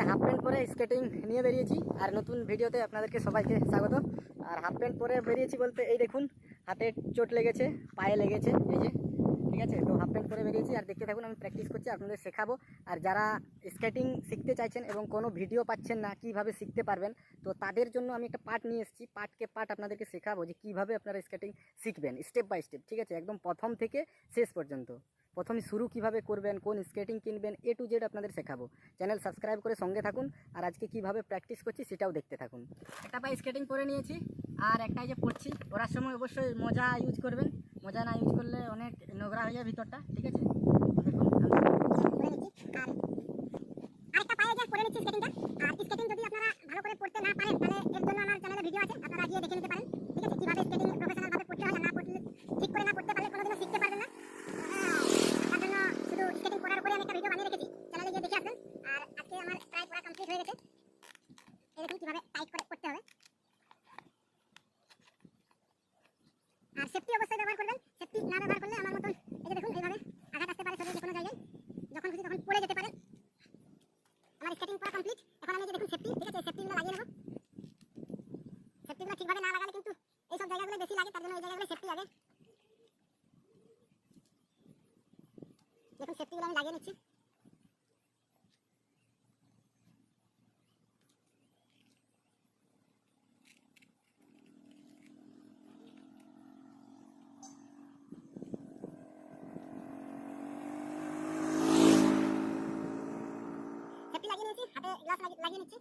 আজকে half pant পরে skating নিয়ে বেরিয়েছি। আর নতুন ভিডিওতে আপনাদেরকে সবাইকে স্বাগত। আর হাফ প্যান্ট পরে বেরিয়েছি বলতে, এই দেখুন, হাতে চোট লেগেছে, পায়ে লেগেছে, এই যে, ঠিক আছে? তো হাফ প্যান্ট পরে বেরিয়েছি, আর দেখতে থাকুন, আমি প্র্যাকটিস করছি, আপনাদের শেখাবো। আর যারা স্কেটিং শিখতে চাইছেন এবং কোনো ভিডিও পাচ্ছেন না, কীভাবে শিখতে পারবেন, তো তাদের জন্য আমি একটা পার্ট নিয়ে এসেছি। পার্টকে পার্ট আপনাদেরকে শেখাবো যে কীভাবে আপনারা স্কেটিং শিখবেন স্টেপ বাই স্টেপ ঠিক আছে? একদম প্রথম থেকে শেষ পর্যন্ত। প্রথমে শুরু কীভাবে করবেন, কোন স্কেটিং কিনবেন এ টু জেড আপনাদের শেখাবো। চ্যানেল সাবস্ক্রাইব করে সঙ্গে থাকুন, আর আজকে কীভাবে প্র্যাকটিস করছি সেটাও দেখতে থাকুন। একটা পায়ে স্কেটিং করে নিয়েছি, আর একটাই যে পড়ছি, পড়ার সময় অবশ্যই মজা ইউজ করবেন। মজা না ইউজ করলে অনেক নোংরা হয়ে যায় ভিতরটা, ঠিক আছে? দেখুন, আমি আরেকটা পায়ে যে করে নিচ্ছি স্কেটিংটা আর স্কেটিং যদি আপনারা ভালো করে পড়তে না পারেন তাহলে এর জন্য আমার চ্যানেলে ভিডিও আছে আপনারা গিয়ে দেখে নিতে পারেন ঠিক আছে কীভাবে স্কেটিং প্রফেশনাল ভাবে পড়তে হয় আর না পড়লে ঠিক করে না পড়তে পারলে কোনোদিনও শিখতে পারবেন না তার জন্য শুধু স্কেটিং পড়ার উপরে আমি একটা ভিডিও বানিয়ে রেখেছি চ্যানেলে গিয়ে দেখে আসবেন আর আজকে আমার প্রায় পড়া কমপ্লিট হয়ে গেছে এই দেখুন কীভাবে টাইট করে পড়তে হবে আর সেফটি অবশ্যই ব্যবহার করবেন সেফটি না ব্যবহার করলে আমার মতন, এই যে দেখুন, এইভাবে আঘাত আসতে পারে শরীরে যে কোনো জায়গায়, যখন খুশি তখন পড়ে যেতে পারেন আমার স্কেটিং করা কমপ্লিট এখন আমি যে দেখুন সেফটি ঠিক আছে? সেফটিগুলো লাগিয়ে নেব। সেফটিগুলো ঠিকভাবে না লাগালে কিন্তু এই সব জায়গাগুলো বেশি লাগে, তার জন্য এই জায়গাগুলো সেফটি লাগে দেখুন সেফটিগুলো আমি লাগিয়ে নিচ্ছি সেফটি লাগিয়ে নিয়েছি হাতে গ্লাস লাগিয়ে নিচ্ছি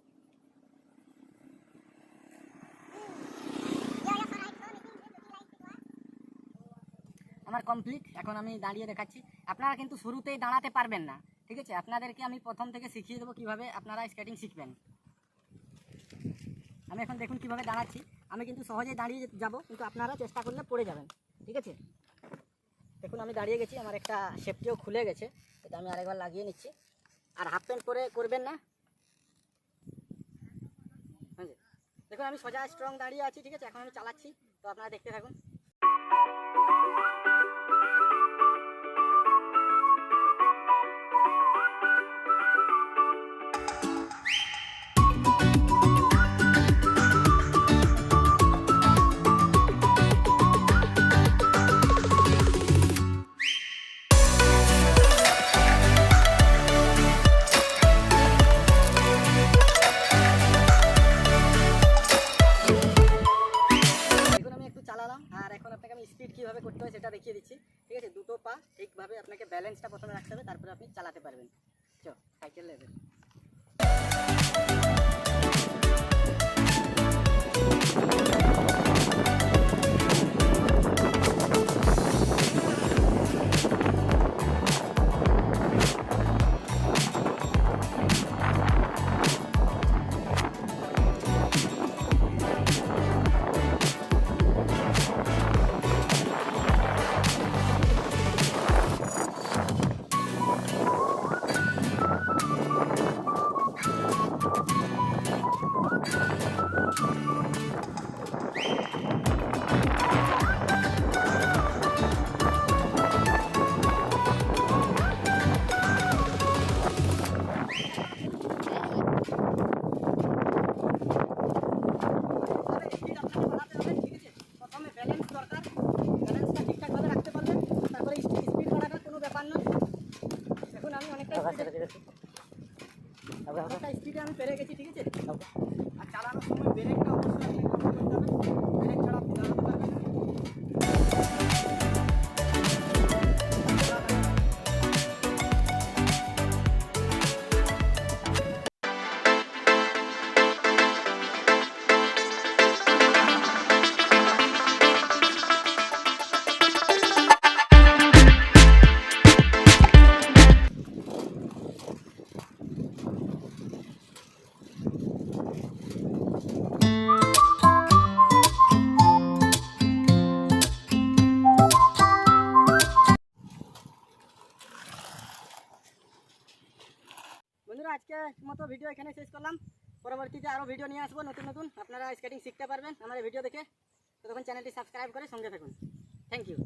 আমার কমপ্লিট এখন আমি দাঁড়িয়ে দেখাচ্ছি। আপনারা কিন্তু শুরুতেই দাঁড়াতে পারবেন না, ঠিক আছে? আপনাদেরকে আমি প্রথম থেকে শিখিয়ে দেবো কীভাবে আপনারা স্কেটিং শিখবেন। আমি এখন দেখুন কীভাবে দাঁড়াচ্ছি। আমি কিন্তু সহজেই দাঁড়িয়ে যাব, কিন্তু আপনারা চেষ্টা করলে পড়ে যাবেন, ঠিক আছে? দেখুন, আমি দাঁড়িয়ে গেছি, আমার একটা সেফটিও খুলে গেছে। এটা আমি আরেকবার লাগিয়ে নিচ্ছি। আর হাফ প্যান্ট পরে করবেন না? দেখুন, আমি সোজা স্ট্রং দাঁড়িয়ে আছি, ঠিক আছে? এখন আমি চালাচ্ছি। তো আপনারা দেখতে থাকুন। পা ঠিকভাবে আপনাকে ব্যালেন্সটা প্রথমে রাখতে হবে তারপরে আপনি চালাতে পারবেন। চ সাইকেল নেবেন ঠিক আছে প্রথমে ব্যালেন্স দরকার ব্যালেন্সটা ঠিকঠাকভাবে রাখতে পারলে তারপরে স্পিড বাড়াটা কোনো ব্যাপার নয় দেখুন আমি অনেকটা অনেকটা স্পিডে আমি পেরে গেছি ঠিক আছে আর চালানোর সময় ব্রেকটা অবশ্যই ব্রেক ছাড়া আপনি মতো ভিডিও এখানে শেষ করলাম। পরবর্তীতে আরও ভিডিও নিয়ে আসব নতুন নতুন। আপনারা স্কেটিং শিখতে পারবেন আমার ভিডিও দেখে। তখন চ্যানেলটি সাবস্ক্রাইব করে সঙ্গে থাকুন। Thank you